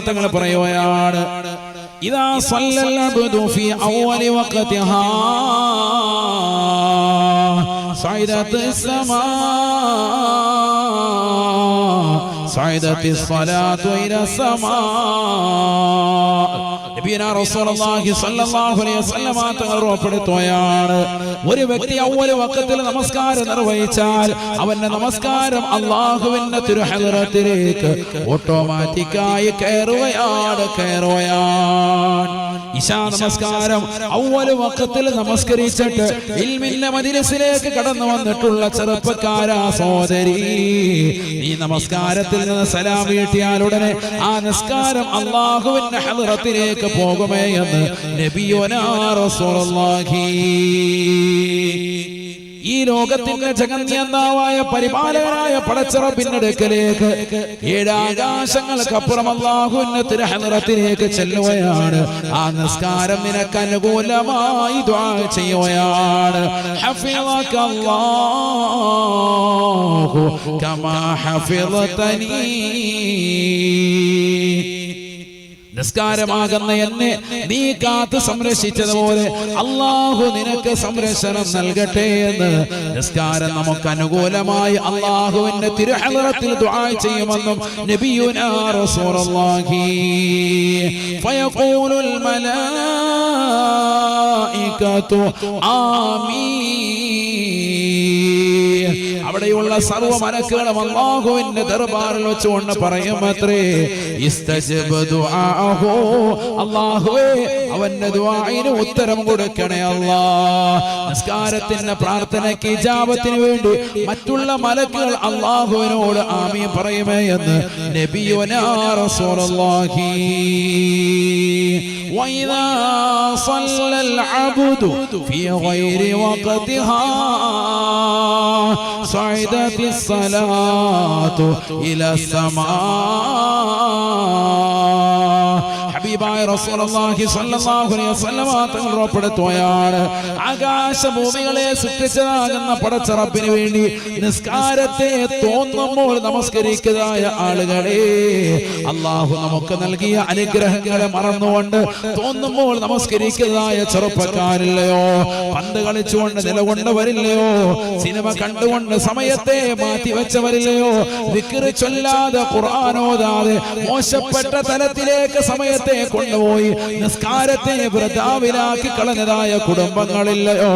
തങ്ങൾ പറയുകയാണ് ഇതാ ഫി അവലി വഖതിഹാ സൈദത്ത് സമാ സൈദത്ത് സ്വലാത്തു ഇല സമാ ഉറപ്പെടുത്തുകയാണ് ഒരു വ്യക്തി അവൽ വക്കത്തിൽ നമസ്കാരം നിർവഹിച്ചാൽ അവന്റെ നമസ്കാരം അള്ളാഹുവിന്റെ തിരുഹലത്തിലേക്ക് ഓട്ടോമാറ്റിക്കായി കയറുകയാണ് കയറുകയാണ്. ഇശാ നമസ്കാരം അവൽ വക്കത്തിൽ നമസ്കരിച്ചിട്ട് ഇൽമിന്റെ മജിലിസിലേക്ക് കടന്നു വന്നിട്ടുള്ള ചെറുപ്പക്കാരാ സഹോദരി. ഈ നമസ്കാരത്തിൽ നിന്ന് സലാം വീട്ടിയാൽ ഉടനെ ആ നിസ്കാരം അള്ളാഹുവിന്റെ ഹലറത്തിലേക്ക് പോകുമേ എന്ന് നബിയോനാ റസൂലുള്ളാഹി. ഈ ലോകത്തിന്റെ ജഗന്യന്താവായ പരിപാലകനായ പടച്ചറപ്പിന്റെ അടുക്കലേക്ക് ഏഴാകാശങ്ങൾക്കപ്പുറം അള്ളാഹുവിന്റെ തിരഹനിറത്തിലേക്ക് ചെല്ലുകയാണ്. ആ നിസ്കാരം നിനക്ക് അനുകൂലമായി ചെയ്യുകയാണ്. ഹഫിളക്കല്ലാഹു കമാ ഹഫിളതനീ നിസ്കാരമാകുന്ന എന്നെ നീ കാത്ത് സംരക്ഷിച്ചതുപോലെ അള്ളാഹു നിനക്ക് സംരക്ഷണം നൽകട്ടെ എന്ന്. നിസ്കാരം നമുക്ക് അനുകൂലമായി അള്ളാഹുവിന്റെ തിരുഹലത്തിൽ ദുആ ചെയ്യുമെന്നും നബിയുനാ റസൂലുള്ളാഹി. ഫയഖൂലുൽ മലായികത്തു ആമീൻ. അവിടെയുള്ള സർവ മലക്കുകളും അള്ളാഹുവിന്റെ ദർബാറിൽ വെച്ചുകൊണ്ട് പറയും അത്രേ ഇസ്തജബ ദുആഹു അള്ളാഹുവേ അവന്റെ ദുആഇന് ഉത്തരം കൊടുക്കണേ അല്ലാ നിസ്കാരത്തിന്റെ പ്രാർത്ഥനയ്ക്ക് ഇജാബത്തിന് വേണ്ടി മറ്റുള്ള മലക്കുകൾ അള്ളാഹുവിനോട് ആമീൻ പറയുമേ എന്ന് നബിയുനാ റസൂലുള്ളാഹി وإذا صلى العبد في غير وقتها صعدت الصلاة إلى السماء ഹബീബായ റസൂലുള്ളാഹി സ്വല്ലല്ലാഹു അലൈഹി വസല്ലമ തങ്ങൾ ഉറപ്പെടുത്തുകയാണ് ആകാശഭൂമികളെ സൃഷ്ടിച്ചതാകുന്ന പടച്ചറപ്പിന് വേണ്ടി നിസ്കാരത്തെ തോന്നുമ്പോൾ നമസ്കരിക്കുന്നതായ ആളുകളെ അള്ളാഹു നമുക്ക് നൽകിയ അനുഗ്രഹങ്ങളെ മറന്നുകൊണ്ട് തോന്നുമ്പോൾ നമസ്കരിക്കുന്നതായ ചെറുപ്പക്കാരില്ലയോ പന്ത് കളിച്ചുകൊണ്ട് നിലകൊണ്ടവരില്ലയോ സിനിമ കണ്ടുകൊണ്ട് സമയത്തെ മാറ്റി വെച്ചവരില്ലയോ വിക്രി ചൊല്ലാതെ ഖുർആാനോദാതെ മോശപ്പെട്ട തലത്തിലേക്ക് സമയത്തെ കൊണ്ടുപോയി. നിസ്കാരത്തിന് പ്രതാവിലാക്കി കളഞ്ഞതായ കുടുംബങ്ങളില്ലയോ?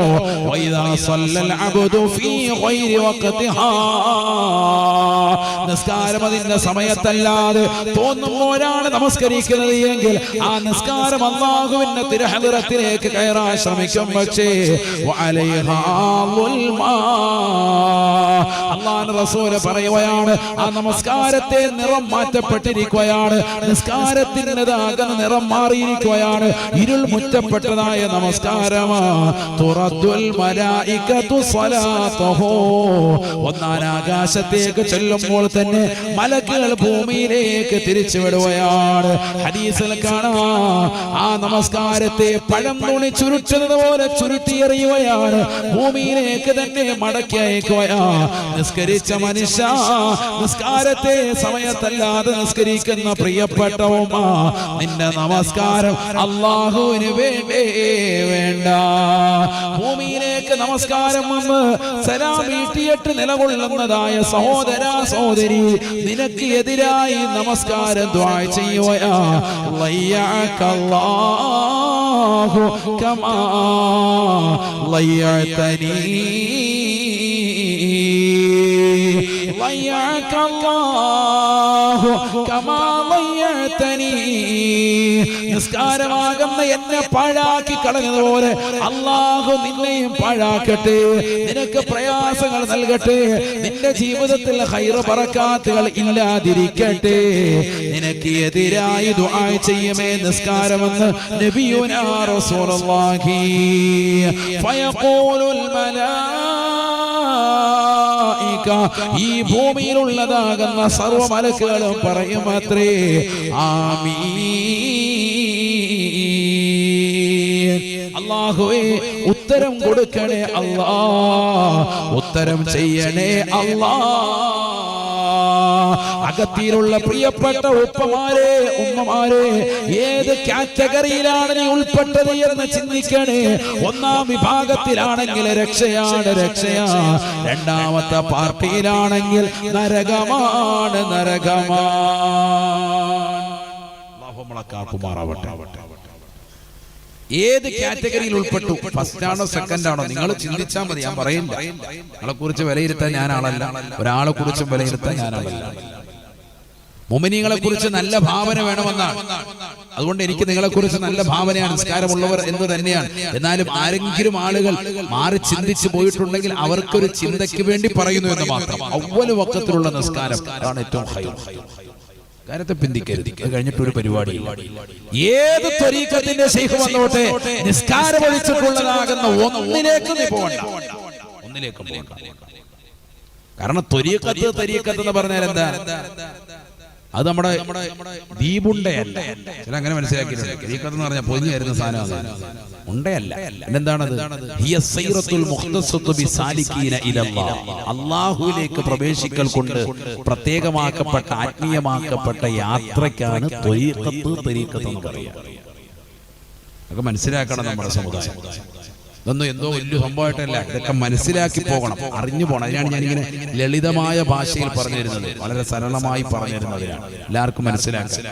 നിസ്കാരം അതിന്റെ സമയത്തല്ലാതെ തോന്നുമ്പോഴാണ് നമസ്കരിക്കുന്നത് എങ്കിൽ ആ നിസ്കാരം അള്ളാഹുവിന്റെ തിരഹലിറത്തിലേക്ക് കയറാൻ ശ്രമിക്കും പക്ഷേ. അള്ളാഹു റസൂൽ പറയുകയാണ് ആ നമസ്കാരത്തെ നിറം മാറ്റപ്പെട്ടിരിക്കുകയാണ്. നിസ്കാരത്തിന്റെതാകുന്ന നിറം മാറിയിരിക്കുകയാണ്. ഇരുൾ മുറ്റപ്പെട്ടതായ നമസ്കാരമാ. തുറത്തുൽ മലായികതു സ്വലാത്തഹോ. ഒന്നാം ആകാശത്തേക്ക് ചെല്ലുമ്പോൾ തന്നെ മലക്കുകൾ ഭൂമിയിലേക്ക് തിരിച്ചു വിടുകയാണ് കാണാ. ആ നമസ്കാരത്തെ പഴം തുണി ചുരുട്ടുന്നത് പോലെ ചുരുട്ടിയെറിയുകയാണ്. ഭൂമിയിലേക്ക് തന്നെ മടക്കി അയക്കുകയാ. നിസ്കരിച്ച മനുഷ്യ നിസ്കാരത്തെ സമയത്തല്ലാതെ നിസ്കരിക്കുന്ന പ്രിയപ്പെട്ടവുമാ. ഉമ്മ നിന്റെ നമസ്കാരം അള്ളാഹുവിന് വേണ്ടേ വേണ്ട ഭൂമിയിലേക്ക് നമസ്കാരം വന്ന് സലാം വീട്ടിയിട്ട് നിലകൊള്ളുന്നതായ സഹോദര സഹോദരി നിനക്ക് എതിരായി നമസ്കാരം ദ്വാ ചെയ്യുകയാ ലയ്യക്കല്ലാഹു കമാ ലയ്യതനീ ضيعك الله كما ضيعتني നിസ്കാരമാകുന്ന എന്നെ പാഴാക്കി കളഞ്ഞതുപോലെ അള്ളാഹു നിന്നെയും പാഴാക്കട്ടെ. നിനക്ക് പ്രയാസങ്ങൾ നൽകട്ടെ. നിന്റെ ജീവിതത്തിൽ ഹൈറ പറക്കാത്തുകൾ ഇല്ലാതിരിക്കട്ടെ. നിനക്ക് എതിരായി ദുആ ചെയ്യുമേ നിസ്കാരമെന്ന് നബിയുനാ റസൂലുള്ളാഹി. ഫയഖൂലുൽ മലാ ഈ ഭൂമിയിലുള്ളതാകുന്ന സർവ മലക്കുകളും പറയും അത്രേ ആമീൻ. അള്ളാഹുവേ ഉത്തരം കൊടുക്കണേ അല്ലാ ഉത്തരം ചെയ്യണേ അല്ലാ അകത്തിയിലുള്ള പ്രിയപ്പെട്ട ഉപ്പമാരെ ഉമ്മമാരെ ഏത് കാറ്റഗറിയിലാണ് നീ ഉൾപ്പെട്ടത് എന്ന് ചിന്തിക്കണേ. ഒന്നാം വിഭാഗത്തിലാണെങ്കിൽ രക്ഷയാണ് രക്ഷയാ. രണ്ടാമത്തെ പാർട്ടിയിലാണെങ്കിൽ നരകമാണ് നരകമാണ് ഏത് കാറ്റഗറിയിൽ ഉൾപ്പെട്ടു? ഫസ്റ്റ് ആണോ സെക്കൻഡ് ആണോ നിങ്ങൾ ചിന്തിച്ചാൽ മതി ഞാൻ പറയില്ല നിങ്ങളെ കുറിച്ച് വിലയിരുത്താൻ ഞാനാണല്ല ഒരാളെ കുറിച്ച് വിലയിരുത്താൻ ഞാനാണല്ല മുമിനികളെ കുറിച്ച് നല്ല ഭാവന വേണമെന്നാണ്. അതുകൊണ്ട് എനിക്ക് നിങ്ങളെ കുറിച്ച് നല്ല ഭാവനയാണ് നിസ്കാരമുള്ളവർ എന്ന് തന്നെയാണ്. എന്നാലും ആരെങ്കിലും ആളുകൾ മാറി ചിന്തിച്ചു പോയിട്ടുണ്ടെങ്കിൽ അവർക്കൊരു ചിന്തയ്ക്ക് വേണ്ടി പറയുന്നു എന്ന് മാത്രം. അവൽ വക്കത്തിലുള്ള നിസ്കാരം അതാണ് ഏറ്റവും ഹൈ കാര്യത്തെ പിന്തിക്കരുത്. കഴിഞ്ഞിട്ട് ഒരു പരിപാടി. ഏത് ത്വരീക്കത്തിന്റെ ശൈഖ് വന്നോട്ടെ നിസ്കാരം ഒഴിച്ചിട്ടുള്ളതാകുന്ന ഒന്നിലേക്ക് നീ പോകണ്ട. ഒന്നിലേക്ക് പോകണ്ട. കാരണം ത്വരീക്കത്ത് തരീക്കത്ത് എന്ന് പറഞ്ഞാൽ എന്താ? അത് നമ്മുടെ ദീപുണ്ട ചില അങ്ങനെ മനസ്സിലാക്കിയിട്ടുണ്ട്. തരീക്കത്ത് എന്ന് പറഞ്ഞാൽ പൊതിഞ്ഞു വരുന്ന സാധനമാണ് ഉണ്ടയല്ല എന്താണ് അള്ളാഹുവിലേക്ക് പ്രവേശിക്കൽ കൊണ്ട് പ്രത്യേകമാക്കപ്പെട്ട ആത്മീയമാക്കപ്പെട്ട യാത്രയ്ക്കാണ് ത്വരീക്കത്ത് തരീക്കത്ത് എന്ന് പറയുക. അതൊക്കെ മനസ്സിലാക്കണം നമ്മുടെ സമുദായം. ഇതൊന്നും എന്തോ വലിയ സംഭവമായിട്ടല്ല. ഇതൊക്കെ മനസ്സിലാക്കി പോകണം. അറിഞ്ഞു പോകണം അതിനാണ് ഞാനിങ്ങനെ ലളിതമായ ഭാഷയിൽ പറഞ്ഞിരുന്നത്. വളരെ സരളമായി പറഞ്ഞിരുന്നതിനാണ് എല്ലാവർക്കും മനസ്സിലാക്കുക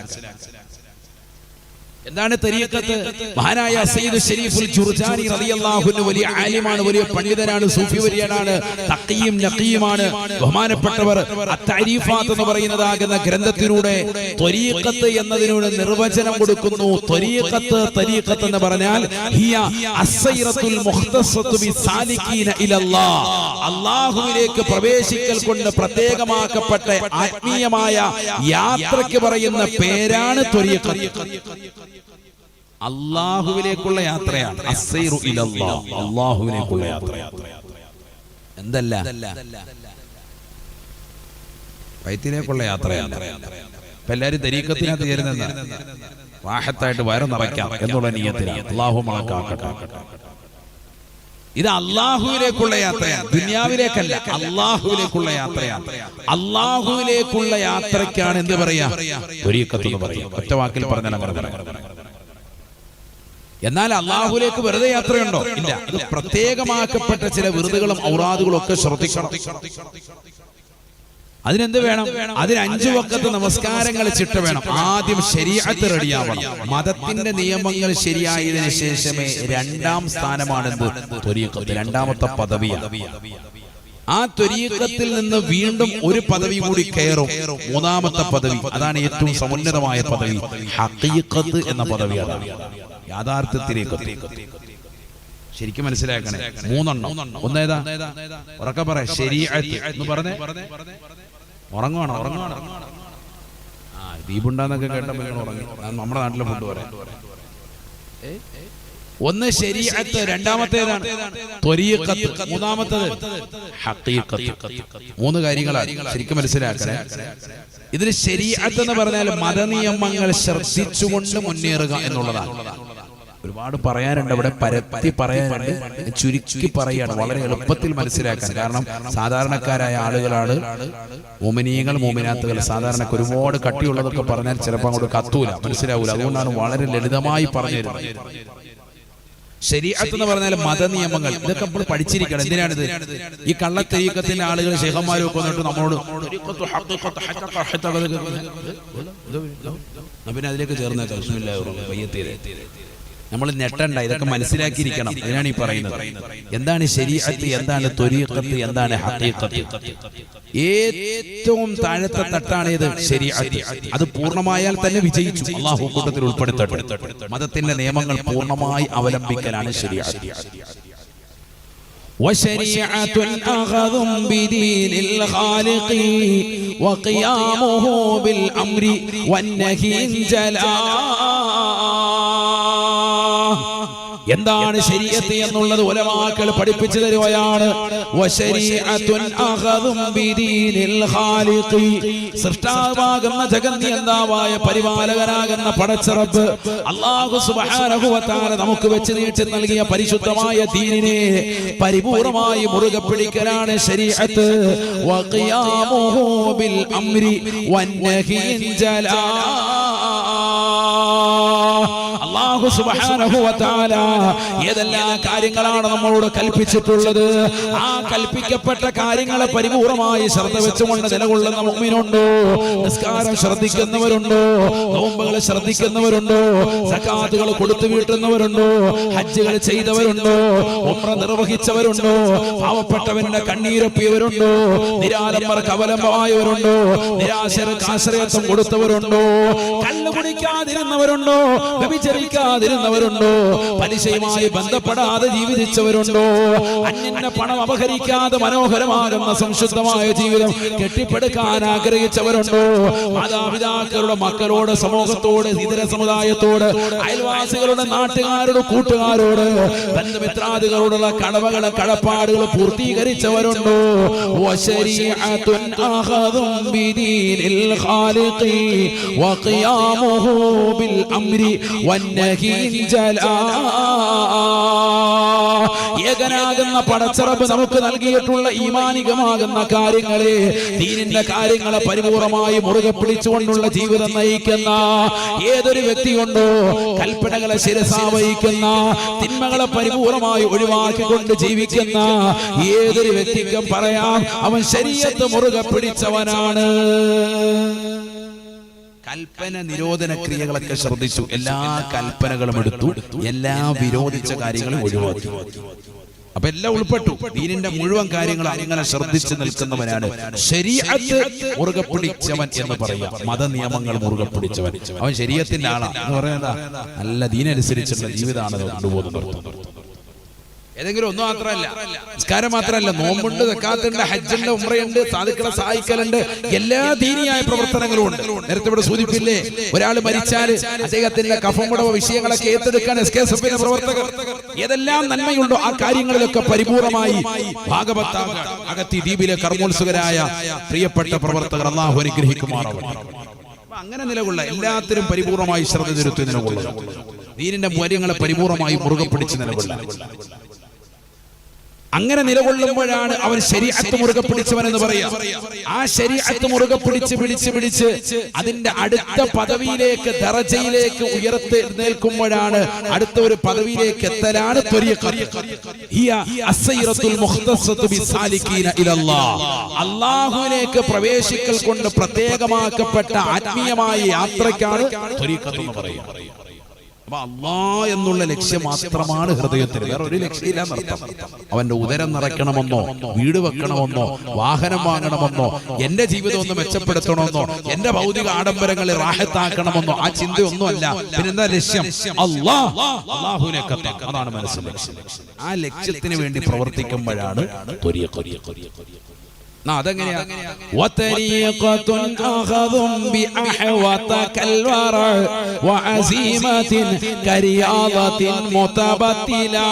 എന്താണ് തരീക്കത്ത് മഹാനായ സയ്യിദ് ഷരീഫുൽ ജുർജാനി റളിയല്ലാഹു അൻഹു വലിയ ആലിമാണ് വലിയ പണ്ഡിതനാണ് സൂഫി വരിയനാണ് തഖിയും നഖിയുമാണ് ബഹുമാനപ്പെട്ടവർ അത്തരീഫാത്ത് എന്ന് പറയുന്നതാകുന്ന ഗ്രന്ഥത്തിലൂടെ ത്വരീഖത്ത് എന്നതിനോട് നിർവചനം കൊടുക്കുന്നു. ത്വരീഖത്ത് തരീഖത്ത് എന്ന് പറഞ്ഞാൽ ഹിയ അസ്സൈറത്തുൽ മുഖ്തസത്തു ബിസാലികീന ഇലല്ലാഹ്. അല്ലാഹുവിലേക്ക് പ്രവേശിക്കൽ കൊണ്ട് പ്രത്യേകമാക്കപ്പെട്ട ആത്മീയമായ യാത്രയ്ക്ക് പറയുന്ന പേരാണ് ത്വരീഖത്ത്. അള്ളാഹുവിലേക്കുള്ള യാത്രയാണ്. അള്ളാഹുവിലേക്കുള്ള യാത്ര എന്തല്ല? വയറ്റിലേക്കുള്ള യാത്രയാണ്. ഇപ്പൊ എല്ലാരും തരീക്കത്തിനകത്ത് ചേരുന്ന വാഹത്തായിട്ട് വയറ് നിറയ്ക്കാം എന്നുള്ള നീയത്തിലാണ്. അള്ളാഹു മണക്കാക്കട്ടെ ഇത് അള്ളാഹുവിലേക്കുള്ള യാത്രയാണ്. ദുനിയാവിലേക്കല്ല അള്ളാഹുവിലേക്കുള്ള യാത്രയാണ്. അള്ളാഹുവിലേക്കുള്ള യാത്രയ്ക്കാണ് എന്ത് പറയാം? ഒറ്റ വാക്കിൽ പറഞ്ഞാൽ അങ്ങനെ പറയാം. എന്നാൽ അള്ളാഹുലേക്ക് വെറുതെ യാത്രയുണ്ടോ? ഇല്ല. അത് പ്രത്യേകമാക്കപ്പെട്ട ചില വിറുതുകളും ഔറാദുകളും ഒക്കെ ശ്രദ്ധിക്കണം. അതിനെന്ത് വേണം? അതിന് അഞ്ചു വക്കത്ത് നമസ്കാരങ്ങൾ ചിട്ട വേണം. ആദ്യം ശരിയാത്ത് റെഡിയാവണം. മതത്തിന്റെ നിയമങ്ങൾ ശരിയായതിനു ശേഷമേ രണ്ടാം സ്ഥാനമാണെന്ത്? രണ്ടാമത്തെ പദവിയാണ്. ആ ത്വരീക്കത്തിൽ നിന്ന് വീണ്ടും ഒരു പദവി കൂടി കയറും. മൂന്നാമത്തെ പദവി. അതാണ് ഏറ്റവും സമുന്നതമായ പദവി. ഹക്കീക്കത്ത് എന്ന പദവിയാണ്. അതാണ് യാഥാർത്ഥ്യത്തിലേക്ക് ശരിക്കും മനസ്സിലാക്കണേ. മൂന്നെണ്ണം. ഒന്നേതാ? ഉറക്കെ പറ ശരി എന്ന് പറഞ്ഞേ. ഉറങ്ങുവാണോ? ഉറങ്ങുവാണോ? ആ ദീപുണ്ടാന്നൊക്കെ കേട്ടപ്പോ നിങ്ങൾ ഉറങ്ങി. നമ്മുടെ നാട്ടിലെ ഫുഡ് പറയാം. ഒന്ന് ശരീഅത്ത് രണ്ടാമത്തേതാണ് മൂന്നാമത്തത് മൂന്ന് കാര്യങ്ങളാണ്. ശരിക്കും മനസ്സിലാക്കണേ. ഇതിന് ശരീഅത്ത് എന്ന് പറഞ്ഞാൽ മതനിയമങ്ങൾ ശ്രദ്ധിച്ചുകൊണ്ട് മുന്നേറുക എന്നുള്ളതാണ്. ഒരുപാട് പറയാനുണ്ട് അവിടെ പരത്തി പറയാനുണ്ട് ചുരുക്കി പറയാണ് വളരെ എളുപ്പത്തിൽ മനസ്സിലാക്കാൻ കാരണം സാധാരണക്കാരായ ആളുകളാണ് മോമിനീയങ്ങൾ മോമിനാത്തുകൾ സാധാരണ ഒരുപാട് കട്ടിയുള്ളതൊക്കെ പറഞ്ഞാൽ ചിലപ്പോൾ അങ്ങോട്ട് കത്തൂല മനസ്സിലാവൂല അതുകൊണ്ടാണ് വളരെ ലളിതമായി പറഞ്ഞു തരുന്നത് ശരീഅത്ത് എന്ന് പറഞ്ഞാൽ മതനിയമങ്ങൾ ഇതൊക്കെ നമ്മൾ പഠിച്ചിരിക്കണം എന്തിനാണിത് ഈ കള്ളത്തെയ്യക്കത്തിന്റെ ആളുകൾ ശേഖന്മാരും ഒക്കെ വന്നിട്ട് നമ്മളോട് പിന്നെ അതിലേക്ക് ചേർന്നേക്കാം. നമ്മൾ ഞെട്ടണ്ട ഇതൊക്കെ മനസ്സിലാക്കിയിരിക്കണം അതിനാണ് ഈ പറയുന്നത് എന്താണ് ശരീഅത്ത് എന്താണ് ത്വരീഖത്ത് എന്താണ് ഹഖീഖത്ത് ഏറ്റവും താഴത്തെ തട്ടാണ് ഇത് ശരീഅത്ത് അത് പൂർണ്ണമായാൽ തന്നെ വിജയിച്ചു അള്ളാഹു കൂട്ടത്തിൽ ഉൾപ്പെടുത്തട്ടെ മതത്തിന്റെ നിയമങ്ങൾ പൂർണ്ണമായി അവലംബിക്കലാണ് ശരീഅത്ത് وشريعة أخذ بدين الخالق وقيامه بالأمر والنهي جلا എന്താണ് ശരീഅത്ത് എന്നുള്ളത് ഉലമാക്കൾ പഠിപ്പിച്ചു ഖാലിഖി. സൃഷ്ടാവാകുന്ന ജഗന്നിയന്താവായ പരിപാലകനാകുന്ന പടച്ചറപ്പ് അള്ളാഹു തആല നമുക്ക് വെച്ച് നീട്ടി നൽകിയ പരിശുദ്ധമായ ദീനിനെ പരിപൂർണമായി മുറുകെ പിടിക്കലാണ് ശരീരത്ത് വഖിയാമുഹു ബിൽ അംരി വന്യഹീൻ ജലാ. അള്ളാഹു ഏതെല്ലാം കാര്യങ്ങളാണ് നമ്മളോട് കൽപ്പിച്ചിട്ടുള്ളത്? ആ കൽപ്പിക്കപ്പെട്ട കാര്യങ്ങളെ പരിപൂർണമായി ശ്രദ്ധ വെച്ചുകൊണ്ട് നിലകൊള്ളുന്ന മുഅ്മിനുണ്ടോ? നിസ്കാരം ശ്രദ്ധിക്കുന്നവരുണ്ടോ? നോമ്പുകൾ ശ്രദ്ധിക്കുന്നവരുണ്ടോ? സക്കാത്തുകൾ കൊടുത്തു വീട്ടുന്നവരുണ്ടോ? ഹജ്ജുകൾ ചെയ്തവരുണ്ടോ? ഉമ്ര നിർവഹിച്ചവരുണ്ടോ? പാവപ്പെട്ടവന്റെ കണ്ണീരൊപ്പിയവരുണ്ടോ? നിരാലംബർ കവലംബമായവരുണ്ടോ? നിരാശർക്ക് ആശ്രയത്വം കൊടുത്തവരുണ്ടോ? കല്ലു കുടിക്കാതിരുന്നവരുണ്ടോ? വ്യഭിചരിക്കാതിരുന്നവരുണ്ടോ പലിശയുമായി ബന്ധപ്പെടാതെ ജീവിച്ചവരുണ്ടോ? അന്യന്റെ പണം അപഹരിക്കാതെ മനോഹരമാകുന്ന സംശുദ്ധമായ ജീവിതം കെട്ടിപ്പടുക്കാൻ ആഗ്രഹിച്ചവരുണ്ടോ? മാതാപിതാക്കളുടെ മക്കളോട് സമൂഹത്തോട് ഇതര സമുദായത്തോട് അയൽവാസികളുടെ നാട്ടുകാരോട് കൂട്ടുകാരോട് ബന്ധുമിത്രാദികളോടുള്ള കടമകളെ കടപ്പാടുകൾ പൂർത്തീകരിച്ചവരുണ്ടോ? ബിദീനിൽ ഏകനാകുന്ന പടച്ചറപ്പ് നമുക്ക് നൽകിയിട്ടുള്ള ഈമാനികമാകുന്ന കാര്യങ്ങളെ ദീനിന്റെ കാര്യങ്ങളെ പരിപൂർണമായി മുറുകെ പിടിച്ചുകൊണ്ടുള്ള ജീവിതം നയിക്കുന്ന ഏതൊരു വ്യക്തി വ്യക്തിയുണ്ടോ കൽപ്പനകളെ ശിരസാവഹിക്കുന്ന തിന്മകളെ പരിപൂർണമായി ഒഴിവാക്കിക്കൊണ്ട് ജീവിക്കുന്ന ഏതൊരു വ്യക്തിക്കും പറയാം അവൻ ശരീരത്ത് മുറുകെ പിടിച്ചവനാണ്. കൽപ്പന നിരോധന ക്രിയകളൊക്കെ ശ്രദ്ധിച്ചു. എല്ലാ കൽപ്പനകളും എടുത്തു. എല്ലാ വിരോധിച്ച കാര്യങ്ങളും ഒഴിവാക്കി. അപ്പൊ എല്ലാം ഉൾപ്പെട്ടു. ദീനിന്റെ മുഴുവൻ കാര്യങ്ങൾ അങ്ങനെ ശ്രദ്ധിച്ചു നിൽക്കുന്നവനാണ്. ശരീഅത്ത് മുറുകെ പിടിച്ചവൻ എന്ന് പറയാം. മത നിയമങ്ങൾ മുറുകെ പിടിച്ചവൻ അവൻ ശരീരത്തിന്റെ ആളാണ് എന്ന് പറയുന്നത് നല്ല ദീനനുസരിച്ചുള്ള ജീവിതമാണ് കൊണ്ടുപോകുന്നത്. ഏതെങ്കിലും ഒന്നും മാത്രമല്ല. നിസ്കാരം മാത്രമല്ല. നോമ്പുണ്ട് വെക്കാത്തുണ്ട് ഹജ്ജുണ്ട് ഉമ്രയുണ്ട് സാധുക്കളെ സഹായിക്കലുണ്ട്. എല്ലാ ദീനിയായ പ്രവർത്തനങ്ങളും ഉണ്ട്. നേരത്തെ ഇവിടെ സൂചിപ്പില്ലേ? ഒരാൾ മരിച്ചാൽ അദ്ദേഹത്തിന്റെ കഫമുടവ വിഷയങ്ങളൊക്കെ ഏറ്റെടുക്കാൻ എസ് കെ എസ് എഫിന്റെ പ്രവർത്തകർ ഏതെല്ലാം നന്മയുണ്ടോ ആ കാര്യങ്ങളിലൊക്കെ പരിപൂർണമായി ഭാഗവത്ത അകത്തി ദ്വീപിലെ കർമ്മോത്സുകരായ പ്രിയപ്പെട്ട പ്രവർത്തകർ അള്ളാഹു അനുഗ്രഹിക്കുമാറാവട്ടെ. അങ്ങനെ നിലകൊള്ള എല്ലാത്തിനും പരിപൂർണമായി ശ്രദ്ധ തിരുത്തി നിലകൊള്ളുക ദീനിന്റെ മൂല്യങ്ങളെ പരിപൂർണമായി മുറുകെ പിടിച്ച് നിലകൊള്ളുക അങ്ങനെ നിലകൊള്ളുമ്പോഴാണ് അവൻ ശരീഅത്ത് മുറുകെ പിടിച്ചവൻ എന്ന് പറയാം ആ ശരീഅത്ത് മുറുകെ പിടിച്ച് പിടിച്ച് പിടിച്ച് അതിന്റെ അടുത്ത പദവിയിലേക്ക് ദറജയിലേക്ക് ഉയർത്തി നിൽക്കുമ്പോഴാണ് അടുത്ത ഒരു പദവിയിലേക്ക് എത്തലാണ്. അള്ളാഹുവിലേക്ക് പ്രവേശിക്കൽ കൊണ്ട് പ്രത്യേകമാക്കപ്പെട്ട ആത്മീയമായ യാത്രയ്ക്കാണ് പറയുക. അപ്പൊ അള്ളാ എന്നുള്ള ലക്ഷ്യം മാത്രമാണ് ഹൃദയത്തിൽ വേറെ ഒരു ലക്ഷ്യമില്ല നടത്തം അവന്റെ ഉദരം നിറയ്ക്കണമെന്നോ വീട് വെക്കണമെന്നോ വാഹനം വാങ്ങണമെന്നോ എന്റെ ജീവിതം ഒന്ന് മെച്ചപ്പെടുത്തണമെന്നോ എന്റെ ഭൗതിക ആഡംബരങ്ങളെ റാഹത്താക്കണമെന്നോ ആ ചിന്തയൊന്നുമല്ല പിന്നെന്താ ലക്ഷ്യം? അള്ളാ അള്ളാഹുവിനെ അതാണ് മനസ്സിൽ ലക്ഷ്യം. ആ ലക്ഷ്യത്തിന് വേണ്ടി പ്രവർത്തിക്കുമ്പോഴാണ് കൊരിയ കൊരിയ കൊരിയ കൊരിയ അതെങ്ങനെയാ وطريقة أخذ بأحوط كالورع وعزيمة كرياضة متبتلة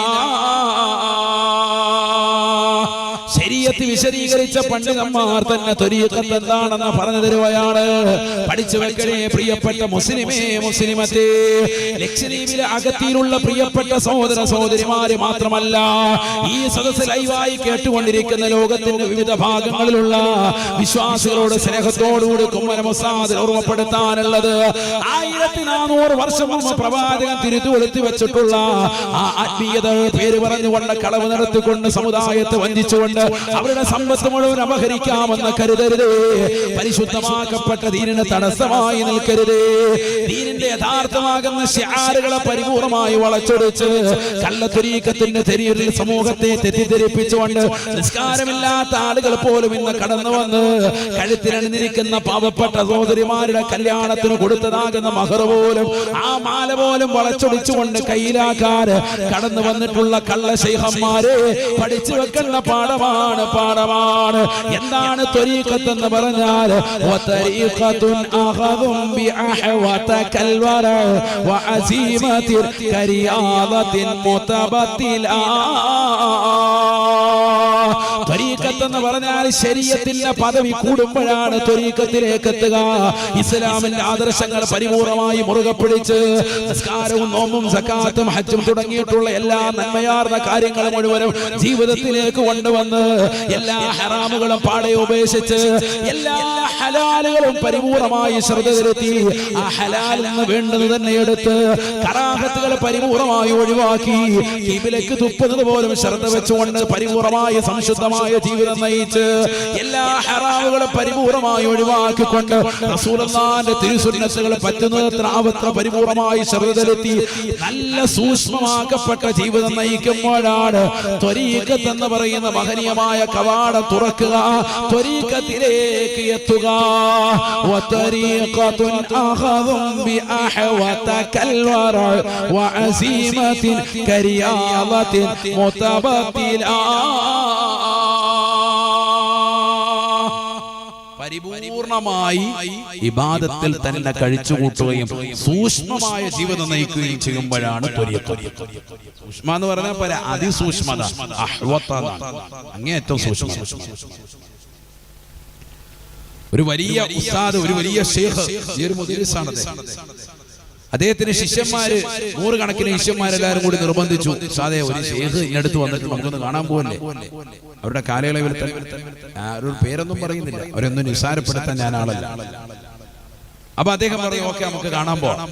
ശരീരത്ത് വിശദീകരിച്ച പണ്ഡിതന്മാർ തന്നെ തൊരിയക്കത്ത് എന്താണെന്ന് പറഞ്ഞു തരുവയാണ്. പഠിച്ചു വെക്കണേ പ്രിയപ്പെട്ട മുസ്ലിമേ മുസ്ലിമത്തെ. ലക്ഷദ്വീപിലെ അകത്തിയിലുള്ള പ്രിയപ്പെട്ട സഹോദര സഹോദരിമാര് മാത്രമല്ല ഈ സദസ് ലൈവായി കേട്ടുകൊണ്ടിരിക്കുന്ന ലോകത്തിന്റെ വിവിധ ഭാഗങ്ങളിലുള്ള വിശ്വാസികളോട് സ്നേഹത്തോടുകൂടി കുമ്മന മുസാദ് ഓർമ്മപ്പെടുത്താനുള്ളത്. ആയിരത്തി നാനൂറ് വർഷം മുമ്പ് പ്രവാചകൻ തിരുത്തു വെളുത്തി വെച്ചിട്ടുള്ള ആ ആത്മീയത പേര് പറഞ്ഞുകൊണ്ട് കളവ് നടത്തിക്കൊണ്ട് സമുദായത്തെ വഞ്ചിച്ചുകൊണ്ട് അവരുടെ സമ്പത്ത് മുഴുവൻ അപഹരിക്കാമെന്ന് കരുതരുത്. പരിശുദ്ധമാക്കപ്പെട്ട ദീനിന് തടസ്സമായി നിൽക്കരുത്. ദീനിന്റെ യഥാർത്ഥമാകുന്ന ശാരുകളെ പരിപൂർണമായി വളച്ചൊടിച്ച് കള്ളത്തുരീക്കത്തിന്റെ തെരീരിൽ സമൂഹത്തെ തെറ്റിദ്ധരിപ്പിച്ചുകൊണ്ട് നിസ്കാരമില്ലാത്ത ആളുകൾ പോലും ഇന്ന് കടന്നു വന്ന് കഴുത്തിനണിഞ്ഞിരിക്കുന്ന പാവപ്പെട്ട സഹോദരിമാരുടെ കല്യാണത്തിന് കൊടുത്തതാകുന്ന മഹർ പോലും ആ മാല പോലും വളച്ചൊടിച്ചുകൊണ്ട് കയ്യിലാക്കാൻ കടന്നു വന്നിട്ടുള്ള കള്ള ശൈഹന്മാരെ പഠിച്ചു വെക്കുന്ന പാഠമാണ്. പാഠമാണ്. എന്താണ് ത്വരീഖത്ത് എന്ന് പറഞ്ഞാൽ വതരീഖത്തുൻ അഖദും ബിഅഹ്വത കൽവറ വഅസീമത്തിൻ കരിയാദത്തിൻ മുതബത്തിലാ. ത്വരീഖത്ത് എന്ന് പറഞ്ഞാൽ ശരീരത്തിന്റെ പദവി കൂടുമ്പോഴാണ് തൊരീക്കത്തിലേക്ക് എത്തുക ഇസ്ലാമിന്റെ ആദർശങ്ങൾ പരിപൂർണമായി മുറുകെ പിടിച്ച് നിസ്കാരവും നോമ്പും സക്കാത്തും ഹജ്ജും തുടങ്ങിയിട്ടുള്ള എല്ലാ നന്മയാർന്ന കാര്യങ്ങളും മുഴുവനും ജീവിതത്തിലേക്ക് കൊണ്ടുവന്ന് എല്ലാ ഹറാമുകളും പാടെ ഉപേക്ഷിച്ച് എല്ലാ ഹലാലുകളും പരിപൂർണമായി ശ്രദ്ധ ചെലുത്തി ആ ഹലാലിൽ നിന്ന് വേണ്ടത് തന്നെ എടുത്ത് കറാഹത്തുകൾ പരിപൂർണമായി ഒഴിവാക്കി കിബിലേക്ക് തുപ്പുന്നത് പോലും ശ്രദ്ധ വെച്ചുകൊണ്ട് പരിപൂർണമായി സംശുദ്ധമായ ജീവിതം നയിച്ച് എല്ലാ ഹറാമുകളും പരിപൂർണമായി ഒഴിവാക്കിക്കൊണ്ട് റസൂലുള്ളാഹിന്റെ തിരുസുന്നത്തുകൾ പറ്റുന്നത്ര ആവത്ര പരിപൂർണമായി ശ്രദ്ധ ചെലുത്തി നല്ല സൂക്ഷ്മമാക്കപ്പെട്ട ജീവിതം നയിക്കുമ്പോഴാണ് ത്വരീക്കത്ത് എന്ന് പറയുന്ന മഹനീയമായ കവാടം തുറക്കുക ത്വരീക്കത്തിലേക്ക് എത്തുക وطريقة أخذ بأحوة كالورع وعزيمة كرياضة متبتلة പരിപൂർണമായി ഇബാദത്തിൽ തന്നെ കഴിച്ചുകൂട്ടുകയും സൂക്ഷ്മമായ ജീവിതം നയിക്കുകയും ചെയ്യുമ്പോഴാണ്. സൂക്ഷ്മ എന്ന് പറഞ്ഞാൽ പോലെ അതിസൂക്ഷ്മത അഹ്വത്ത സൂക്ഷ്മ. ഒരു വലിയ ഉസ്താദ് ഒരു വലിയ ഷേഖ് ഈ ഒരു മുദരിസാണ്. അദ്ദേഹത്തിന് ശിഷ്യന്മാര് നൂറുകണക്കിന് ശിഷ്യന്മാരെല്ലാരും കൂടി നിർബന്ധിച്ചു. സാധേ ഒരു ശേഖ് ഇന്നടുത്ത് വന്നിട്ട് നമുക്കൊന്ന് കാണാൻ പോകല്ലേ അവരുടെ കാലയളവിൽ ഒരു പേരൊന്നും പറയുന്നില്ല. അവരൊന്നും നിസാരപ്പെടുത്താൻ ഞാൻ ആളല്ല. അപ്പൊ അദ്ദേഹം പറഞ്ഞു ഓക്കെ നമുക്ക് കാണാൻ പോകാം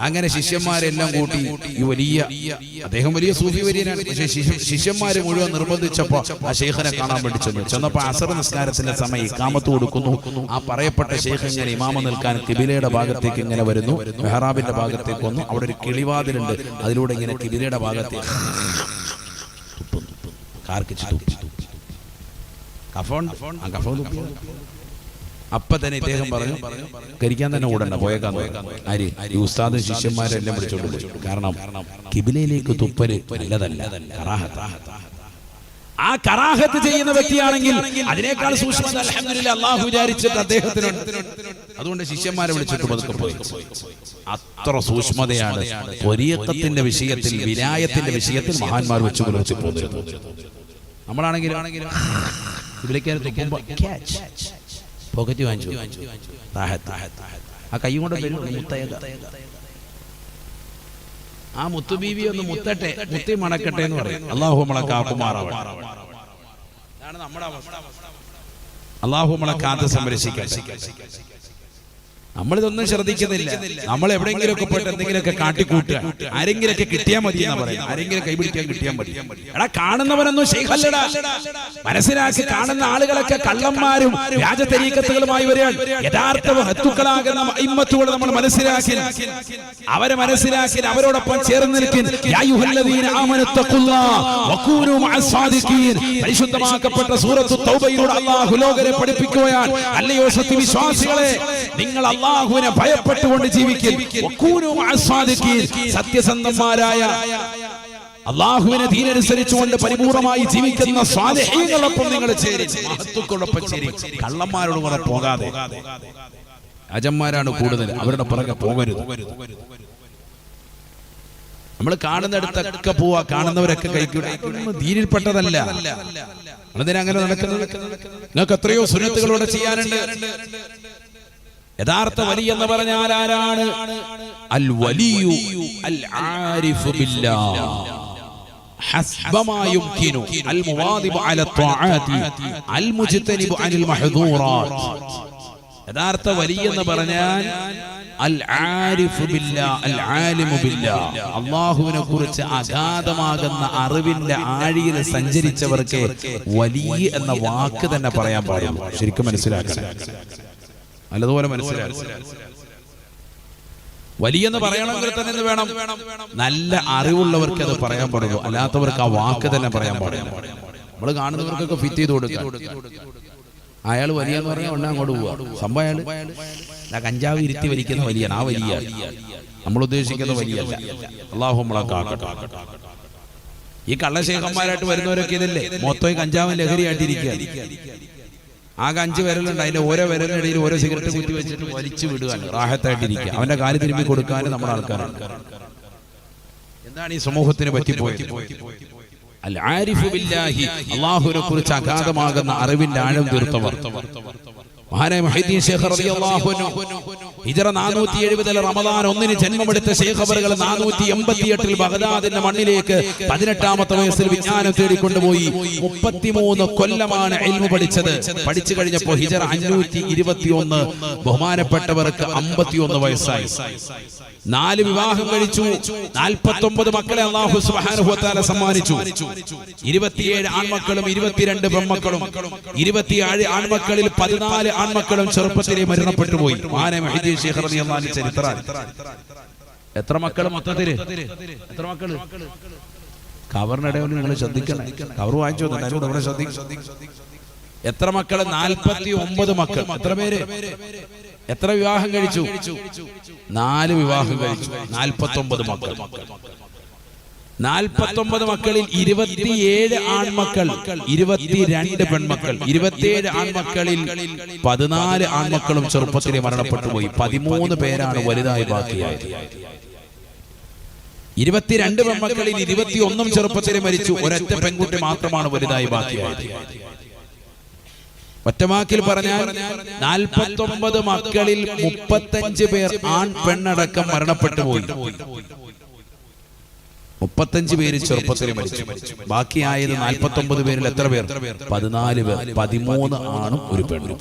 അങ്ങനെ ശിഷ്യന്മാരെല്ലാം കൂട്ടി ഈ വലിയ അദ്ദേഹം വലിയ സൂഫി വര്യനാണ്. പക്ഷേ ശിഷ്യ- ശിഷ്യന്മാരെ മുഴുവൻ നിർബന്ധിച്ചപ്പോ ആ ഷെയ്ഖിനെ കാണാൻ വേണ്ടി ചെന്നു. ചെന്നപ്പോ അസർ നിസ്കാരത്തിന്റെ സമയം കാമത്ത് കൊടുക്കുന്നു. ആ പറയപ്പെട്ട ഷെയ്ഖ് ഇങ്ങനെ ഇമാമ നിൽക്കാൻ കിബിലയുടെ ഭാഗത്തേക്ക് ഇങ്ങനെ വരുന്നു. മെഹറാബിന്റെ ഭാഗത്തേക്ക് വന്നു. അവിടെ ഒരു കിളിവാതിലുണ്ട്. അതിലൂടെ ഇങ്ങനെ കിബിലയുടെ ഭാഗത്തേക്ക് അപ്പൊ തന്നെ ഇദ്ദേഹം പറഞ്ഞു കരിക്കാൻ തന്നെ ഓടണ്ട പോയേക്കാൻ. ആര് ഈ ഉസ്താദ് ശിഷ്യന്മാരെല്ലാം വിളിച്ചോണ്ട് പോയി. കാരണം കിബിലയിലേക്ക് തുപ്പൽ നല്ലതല്ല. ആ കറാഹത്ത് ചെയ്യുന്ന വ്യക്തിയാണെങ്കിൽ അതിനേക്കാൾ സൂക്ഷ്മത അള്ളാഹു വിചാരിച്ചിട്ട് അദ്ദേഹത്തിനുണ്ട് അതുകൊണ്ട് ശിഷ്യന്മാരെ വിളിച്ചിട്ട് പതുക്കെ പോയി. അത്ര സൂക്ഷ്മതയാണ് പൊരിയത്തത്തിന്റെ വിഷയത്തിൽ വിനായത്തിന്റെ വിഷയത്തിൽ മഹാന്മാർ വെച്ച് പുലർത്തി പോന്നിരുന്നു. നമ്മളാണെങ്കിൽ catch. പോക്കറ്റ് വാങ്ങിച്ചു. ആ കൈ കൊണ്ട് ആ മുത്തയക ആ മുത്തുബീവി ഒന്ന് മുത്തട്ടെ മുത്തി മണക്കട്ടെ എന്ന് പറയും. അള്ളാഹു നമ്മളെ അതാണ് നമ്മുടെ അവസ്ഥ. അള്ളാഹു നമ്മളെ കാത്ത് സംരക്ഷിക്കാൻ നമ്മളിതൊന്നും ശ്രദ്ധിക്കുന്നില്ല. നമ്മൾ എവിടെയെങ്കിലുമൊക്കെ പോയിട്ട് എന്തെങ്കിലുമൊക്കെ കാട്ടിക്കൂട്ടുക. ആരെങ്കിലൊക്കെ കിട്ടിയാൽ മതി എന്ന് പറയുന്നത്. ആരെങ്കിലും കൈപിടിക്കാൻ കിട്ടിയാൽ മതി. എടാ കാണുന്നവനൊന്നും ശൈഖല്ലടാ. മനസ്സിലാക്കി കാണുന്ന ആളുകളൊക്കെ കള്ളന്മാരും രാജതരീക്കത്തുകളുമായി വരികയാണ്. യഥാർത്ഥ ഹത്തുക്കളാകുന്ന ഇമ്മത്തുകൾ നമ്മൾ മനസ്സിലാക്കി. അവരെ മനസ്സിലാക്കി അവരോടൊപ്പം ചേർന്ന് നിൽക്കും യാ അയ്യുഹല്ലദീന ആമനു വകൂനൂ മഅസ് സാദിഖീൻ പരിശുദ്ധമാക്കപ്പെട്ട സൂറത്തു തൗബയിലൂടെ പഠിപ്പിക്കുകയാണ്. അല്ലയോ സത്യവിശ്വാസികളെ നിങ്ങൾ അള്ളാഹുവിനെ ഭയപ്പെട്ടുകൊണ്ട് ജീവിക്കും സത്യസന്ധന്മാരായ അള്ളാഹുവിനെ തീരനുസരിച്ചുകൊണ്ട് പരിപൂർണമായി ജീവിക്കുന്ന സ്വാധീനങ്ങളൊപ്പം നിങ്ങൾ ചേരി. കള്ളന്മാരോട് കൂടെ പോകാതെ. രാജന്മാരാണ് കൂടുതൽ അവരുടെ പുറകെ പോകരുത്. നമ്മൾ കാണുന്നിടത്തൊക്കെ പോവാ. കാണുന്നവരൊക്കെ കഴിക്കും ധീരിൽപ്പെട്ടതല്ല അങ്ങനെ നടക്കുന്നത്? നിങ്ങൾക്ക് എത്രയോ സുന്നത്തുകളോടെ ചെയ്യാനുണ്ട്. യഥാർത്ഥ വലി എന്ന് പറഞ്ഞാൽ ആരാണ് അൽ വലിയു അൽ ആരിഫു ബില്ലാഹ് حسب ما يمكن المواظب على الطاعات المجتنب عن المحظورات യഥാർത്ഥ വലിയ എന്ന് പറഞ്ഞാൽ അൽ ആരിഫു ബില്ലാ അൽ ആലിമു ബില്ലാ അള്ളാഹുവിനെ കുറിച്ച് അഗാധമാകുന്ന അറിവിന്റെ ആഴിയിൽ സഞ്ചരിച്ചവർക്ക് വലിയ എന്ന വാക്ക് തന്നെ പറയാൻ പാടുള്ളൂ ശരിക്കും മനസ്സിലാക്കണം നല്ലതുപോലെ മനസ്സിലായി. വലിയെന്ന് പറയണമെങ്കിൽ തന്നെ വേണം. നല്ല അറിവുള്ളവർക്ക് അത് പറയാൻ പാടുള്ളൂ. അല്ലാത്തവർക്ക് ആ വാക്ക് തന്നെ പറയാൻ പാടില്ല. നമ്മൾ കാണുന്നവർക്കൊക്കെ ഫിറ്റ് ചെയ്ത് കൊടുക്കുക. അയാൾ വലിയെന്ന് പറഞ്ഞാൽ ഉടനെ അങ്ങോട്ട് പോവുക സംഭവം അയാൾ കഞ്ചാവ് ഇരുത്തി വലിക്കുന്ന വലിയ ആ വലിയ നമ്മൾ ഉദ്ദേശിക്കുന്ന വലിയ അള്ളാഹു ഈ കള്ളശേഖന്മാരായിട്ട് വരുന്നവരൊക്കെ ഇതല്ലേ? മൊത്തം കഞ്ചാവും ലഹരിയായിട്ടിരിക്കുക ആകെ അഞ്ച് വിരലുണ്ട്. അതിന്റെ ഓരോ വിരലിനിടയിൽ ഓരോ സിഗരറ്റ് കുത്തി വെച്ചിട്ട് വലിച്ചു വിടുകയാണ്. റാഹത്തായിട്ടിരിക്കുക. അവന്റെ കാൽ തിരുമ്പി കൊടുക്കാനും നമ്മുടെ ആൾക്കാരാണ്. എന്താണ് ഈ സമൂഹത്തിന് പറ്റിപ്പോയത് അൽ ആരിഫു ബില്ലാഹി അള്ളാഹുവിനെ കുറിച്ച് അഗാധമാകുന്ന അറിവിന്റെ ആഴം തീർത്തവർ. മഹാനായ മുഹൈദ്ദീൻ ശേഖർ റളിയല്ലാഹു അൻഹു. ഹിജറ 470 റമദാൻ ഒന്നിന് ജന്മമെടുത്ത ശേഖ് അവറുകൾ 488 ബഗ്ദാദിന്റെ മണ്ണിലേക്ക് പതിനെട്ടാമത്തെ വയസ്സിൽ വിജ്ഞാനം തേടിക്കൊണ്ടുപോയി. മുപ്പത്തിമൂന്ന് കൊല്ലമാണ് എൽമു പഠിച്ചത്. പഠിച്ചു കഴിഞ്ഞപ്പോൾ ഹിജറ അഞ്ഞൂറ്റി ഇരുപത്തി ഒന്ന് ബഹുമാനപ്പെട്ടവർക്ക് അമ്പത്തിയൊന്ന് വയസ്സായി. നാല് വിവാഹം കഴിച്ചു. നാൽപ്പത്തി ഒമ്പത് മക്കളെ അള്ളാഹു സുഹാനുഭവത്താലെ സമ്മാനിച്ചു. ഇരുപത്തിയേഴ് ആൺമക്കളും ഇരുപത്തിരണ്ട് പെൺമക്കളും. ഇരുപത്തിയേഴ് ആൺമക്കളിൽ പതിനാല് ആൺമക്കളും ചെറുപ്പത്തിലെ മരണപ്പെട്ടുപോയി. പോയി മാനെ മഹിദി റളിയല്ലാഹു അൻഹു ചരിത്ര എത്ര മക്കൾ മൊത്തത്തിൽ? എത്ര മക്കൾ? കവറിനിടയിൽ നിങ്ങൾ ശ്രദ്ധിക്കണം. കവർ വാങ്ങിച്ചു. എല്ലാവരും ഇവിടെ ശ്രദ്ധിക്കണം എത്ര മക്കൾ? നാൽപ്പത്തി ഒമ്പത് മക്കൾ എത്ര പേര്? എത്ര വിവാഹം കഴിച്ചു? നാല് വിവാഹം കഴിച്ചു. നാൽപ്പത്തി ഒമ്പത് മക്കൾ നാൽപ്പത്തൊമ്പത് മക്കളിൽ ഇരുപത്തിയേഴ് ആൺമക്കൾ ഇരുപത്തിരണ്ട് പെൺമക്കൾ. ഇരുപത്തിയേഴ് ആൺമക്കളിൽ പതിനാല് ആൺമക്കളും ചെറുപ്പത്തിലെ മരണപ്പെട്ടു പോയി. പതിമൂന്ന് പേരാണ് വലുതായി ബാക്കിയായത്. ഇരുപത്തിരണ്ട് പെൺമക്കളിൽ ഇരുപത്തിയൊന്നും ചെറുപ്പത്തിലെ മരിച്ചു. ഒരൊറ്റ പെൺകുട്ടി മാത്രമാണ് വലുതായി ബാക്കിയായത്. ഒറ്റമാക്കിൽ പറഞ്ഞാൽ നാൽപ്പത്തൊമ്പത് മക്കളിൽ മുപ്പത്തഞ്ച് പേർ ആൺ പെണ്ണടക്കം മരണപ്പെട്ടു പോയി. മുപ്പത്തഞ്ച് പേര് ചെറുപ്പത്തിൽ മരിച്ചു. ബാക്കിയായത് നാൽപ്പത്തി ഒമ്പത് പേരിൽ എത്ര പേർ? പതിനാല് പേർ. പതിമൂന്ന് ആണും ഒരു പെണ്ണും.